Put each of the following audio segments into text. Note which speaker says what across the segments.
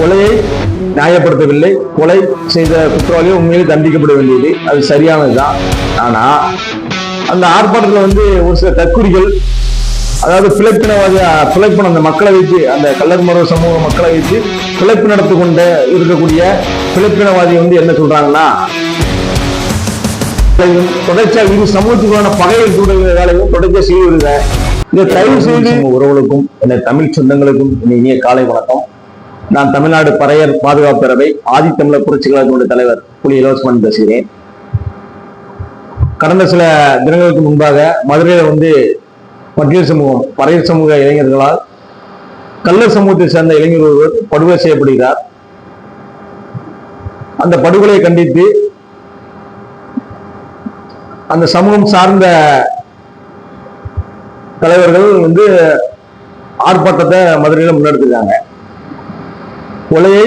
Speaker 1: கொலையை நியாயப்படுத்தவில்லை. கொலை செய்த குற்றவாளியை உண்மையில் தண்டிக்கப்பட வேண்டியது. அது சரியானதுதான் ஆனா அந்த ஆர்ப்பாட்டத்தில் வந்து ஒரு சில தற்குறிகள் அதாவது பிழைப்பினவாத பிழைப்பின அந்த மக்களை வைத்து அந்த கல்லர் சமூக மக்களை வைத்து பிழைப்பு நடத்து கொண்டு இருக்கக்கூடிய பிழைப்பினவாதி வந்து என்ன சொல்றாங்கன்னா தொடர்ச்சியா இரு சமூகத்துக்கான பகையை தூண்டுகிற வேலையும் தொடர்ச்சியா செய்து வருகிறேன் இந்த தயவு செய்து உறவுகளுக்கும் இந்த தமிழ் சொந்தங்களுக்கும் இனிய காலை வணக்கம். நான் தமிழ்நாடு பறையர் பாதுகாப்பு பேரவை ஆதித்தமிழர் புரட்சி கழகத்தினுடைய தலைவர் புலி இலவசமன் பேசுகிறேன். கடந்த சில தினங்களுக்கு முன்பாக மதுரையில் வந்து பட்டியல் சமூகம் பறையர் சமூக இளைஞர்களால் கள்ள சமூகத்தை சேர்ந்த இளைஞர் ஒருவர் படுகொலை செய்யப்படுகிறார். அந்த படுகொலையை கண்டித்து அந்த சமூகம் சார்ந்த தலைவர்கள் வந்து ஆர்ப்பாட்டத்தை மதுரையில் முன்னெடுத்துருக்காங்க. கொலையை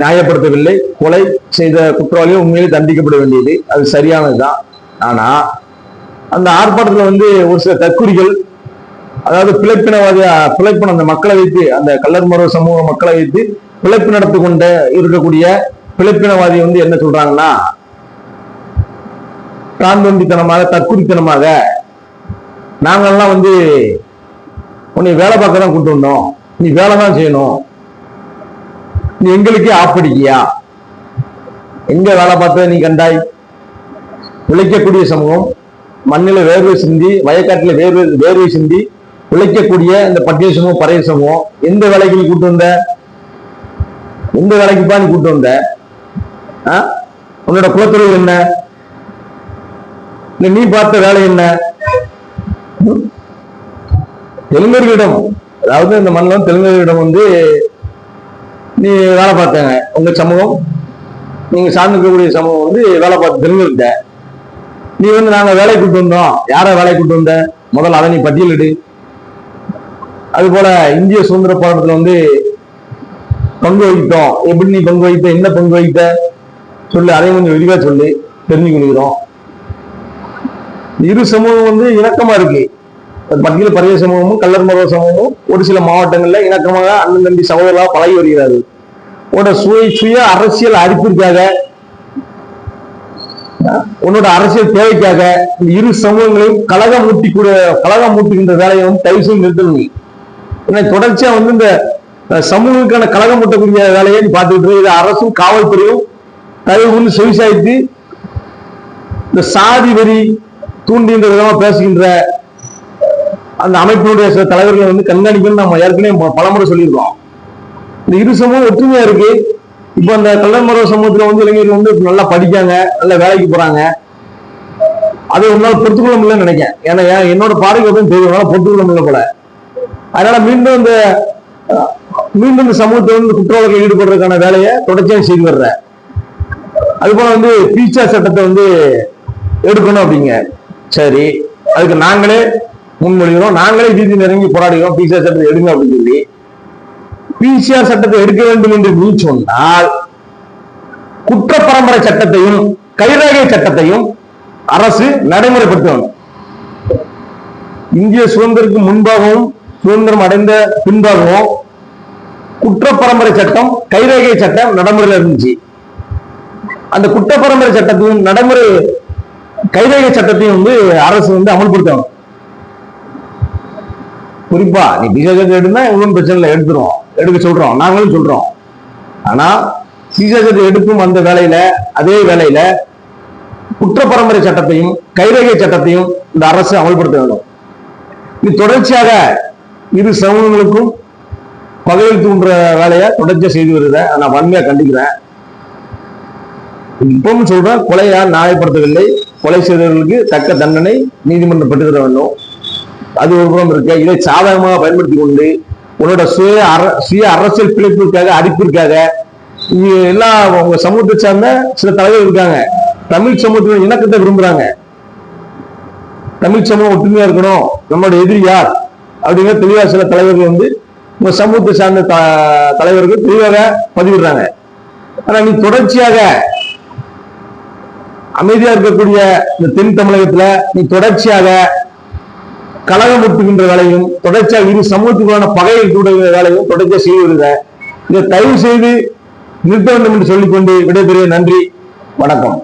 Speaker 1: நியாயப்படுத்தவில்லை. கொலை செய்த குற்றவாளியை உண்மையிலே தண்டிக்கப்பட வேண்டியது. அது சரியானதுதான். ஆனா அந்த ஆர்ப்பாட்டத்தில் வந்து ஒரு சில தற்குறிகள் அதாவது பிழைப்பினவாதி பிழைப்பின அந்த மக்களை வைத்து அந்த கல்லர் சமூக மக்களை வைத்து பிழைப்பு நடத்தி கொண்டு இருக்கக்கூடிய பிழைப்பினவாதி வந்து என்ன சொல்றாங்கன்னா பிராந்தொண்டித்தனமாக தற்குறித்தனமாக நாங்கள்லாம் வந்து உன்னை வேலை பார்க்க தான் கூட்டு வந்தோம். நீ வேலை தான் செய்யணும். நீ எங்களுக்கே ஆப்பிடிக்கியா எங்க வேலை பார்த்த நீ கண்டாய்? உழைக்கக்கூடிய சமூகம் மண்ணில் வேர்வை சிந்தி வயக்காட்டில் வேர்வை வேர்வை சிந்தி உழைக்கக்கூடிய இந்த பட்டிய சமூகம் பறைய சமூகம் எந்த வேலைக்கு நீ கூட்டு வந்த? எந்த வேலைக்குப்பா நீ கூட்டு வந்த? ஆ? உன்னோட குலத்தொழில் என்ன? இல்ல நீ பார்த்த வேலை என்ன? தெலுங்கர்களிடம் அதாவது இந்த மண்ணில் தெலுங்கர்களிடம் வந்து நீ வேலை பார்த்தாங்க. உங்க சமூகம் நீங்க சார்ந்திருக்கக்கூடிய சமூகம் வந்து வேலை பார்த்து தெரிஞ்சுக்கிட்ட நீ வந்து நாங்க வேலை கூட்டு வந்தோம். யாரை வேலை கூட்டு வந்த? முதல்ல அதை நீ பட்டியலிடு அது போல இந்திய சுதந்திர போராட்டத்துல வந்து பங்கு வகித்தோம். எப்படி நீ பங்கு வகித்த? என்ன பங்கு வகித்த? சொல்லு. அதையும் கொஞ்சம் விரிவா சொல்லு. தெரிஞ்சுக்கிறோம் இரு சமூகம் வந்து இணக்கமா இருக்கு. பட்டியல் பறைய சமூகமும் கல்லர் மருவ சமூகமும் ஒரு சில மாவட்டங்கள்ல இணக்கமாக அண்ணன் தம்பி சகோதரா பழகி வருகிறார்கள். உன்னோட சுய சுய அரசியல் அரிப்பிற்காக உன்னோட அரசியல் தேவைக்காக இரு சமூகங்களையும் கலகம் மூட்டி கூட கலகம் ஊட்டுகின்ற வேலையை வந்து தயவு செய்து நிறுத்தணும் ஏன்னா தொடர்ச்சியா வந்து இந்த சமூகங்களுக்கான சமூகத்துக்கான கலகம் ஊட்டக்கூடிய வேலையை பார்த்துக்கிட்டு இது அரசும் காவல்துறையும் தயவு கொண்டு செவிசாய்த்து இந்த சாதி வெறி தூண்டுகின்ற விதமா பேசுகின்ற அந்த அமைப்பினுடைய சில தலைவர்களை வந்து கண்காணிக்கணும்னு நம்ம ஏற்கனவே பலமுறை சொல்லியிருக்கோம். இந்த இரு சமூகம் ஒற்றுமையா இருக்கு. இப்போ அந்த கல்லமரவ சமூகத்துல வந்து இளைஞர்கள் வந்து நல்லா படிக்காங்க நல்லா வேலைக்கு போறாங்க. அதை உன்னால பொறுத்துக்கொள்ள முடியலன்னு நினைக்கிறேன். ஏன்னா ஏன் என்னோட பார்வைக்கு வந்து தெரியும் என்னால பொறுத்துக்கொள்ள முடியல போல. அதனால மீண்டும் இந்த மீண்டும் இந்த சமூகத்தை வந்து குற்றவாளிகள் ஈடுபடுறதுக்கான வேலையை தொடர்ச்சியாக செய்து வர்ற அது போல வந்து பீச்சா சட்டத்தை வந்து எடுக்கணும் அப்படிங்க. சரி அதுக்கு நாங்களே முன்மொழிகிறோம். நாங்களே வீதி நெருங்கி போராடுகிறோம். பீச்சா சட்டத்தை எடுங்க அப்படின்னு சொல்லி. பிசிஆர் சட்டத்தை எடுக்க வேண்டும் என்று நீ சொன்னால் குற்ற பரம்பரை சட்டத்தையும் கைரேகை சட்டத்தையும் அரசு நடைமுறைப்படுத்தணும். இந்திய சுதந்திரத்துக்கு முன்பாகவும் சுதந்திரம் அடைந்த பின்பாகவும் குற்ற பரம்பரை சட்டம் கைரேகை சட்டம் நடைமுறையில் இருந்துச்சு. அந்த குற்ற பரம்பரை சட்டத்தையும் நடைமுறை கைரேகை சட்டத்தையும் வந்து அரசு வந்து அமல்படுத்தணும். குறிப்பா நீ பிஜேபி எடுத்தா ஒன்றும் பிரச்சனை எடுத்துருவோம் எடுக்க சொல்றோம். நாங்களும் சொல்றோம். ஆனா சீசகத்தை எடுக்கும் அந்த வேலையில அதே வேலையில குற்ற பரம்பரை சட்டத்தையும் கைரேகை சட்டத்தையும் இந்த அரசு அமல்படுத்த வேண்டும். இது தொடர்ச்சியாக இரு சமூகங்களுக்கும் பகையில் தூண்டுற வேலையை தொடர்ச்சியாக செய்து வருகிறேன். நான் வன்மையாக கண்டிக்கிறேன். இப்பவும் சொல்றேன் கொலையால் நியாயப்படுத்தவில்லை. கொலை செய்தவர்களுக்கு தக்க தண்டனை நீதிமன்றம் பெற்றுத்தர வேண்டும். அது ஒரு புறம் இருக்க. இதை சாதகமாக பயன்படுத்தி கொண்டு உன்னோட சுய அர சுய அரசியல் பிழைப்பிற்காக அடிப்பிற்காக இங்க எல்லாம் உங்க சமூகத்தை சார்ந்த சில தலைவர்கள் இருக்காங்க. தமிழ் சமூகத்தில் இணக்கத்தை விரும்புறாங்க. தமிழ் சமூகம் ஒற்றுமையா இருக்கணும். நம்மளோட எதிரி யார்? அப்படிங்கிற தெளிவா சில தலைவர்கள் வந்து உங்க சமூகத்தை சார்ந்த த- தலைவர்கள் தெளிவாக பதிவிடுறாங்க. ஆனா நீ தொடர்ச்சியாக அமைதியா இருக்கக்கூடிய இந்த தென் தமிழகத்துல நீ தொடர்ச்சியாக கலகம் விட்டுகின்ற வேலையும் தொடர்ச்சியாக இரு சமூகத்துக்கான பகையை கூட வேலையும் தொடர்ச்சியாக செய்து வருகிற இதை தயவு செய்து நிறுத்த வேண்டும் என்று சொல்லிக்கொண்டு விடைபெறுவது நன்றி. வணக்கம்.